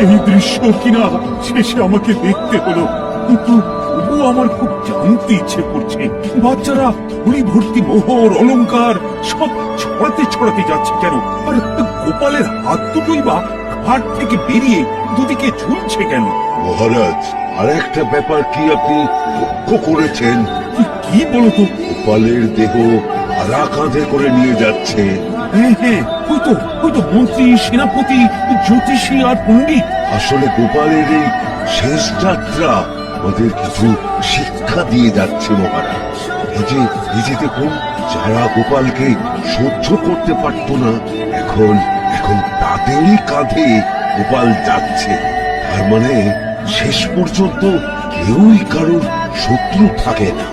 এই দৃশ্য কিনা শেষে আমাকে দেখতে হলো। কিন্তু তবু আমার খুব জানতে ইচ্ছে করছে। বাচ্চারা হুড়ি ভর্তি মোহর অলংকার সব ছড়াতে ছড়াতে যাচ্ছে কেন? আর গোপালের হাত দুটোই বা ঘাট থেকে বেরিয়ে দুদিকে ঝুলছে কেন? মহারাজ আর একটা ব্যাপার কি আপনি লক্ষ্য করেছেন? কি বলতো? গোপালের দেহ ভাড়া কাঁধে করে নিয়ে যাচ্ছে। হ্যাঁ হ্যাঁ ওই তো ওই তো মন্ত্রী সেনাপতি জ্যোতিষী আর পণ্ডিত। আসলে গোপালের এই শেষ যাত্রা আমাদের কিছু শিক্ষা দিয়ে যাচ্ছে মহারাজ। দেখুন যারা গোপালকে সহ্য করতে পারত না এখন এখন তাদেরই কাঁধে গোপাল যাচ্ছে। তার মানে শেষ পর্যন্ত কেউই কারোর শত্রু থাকে না।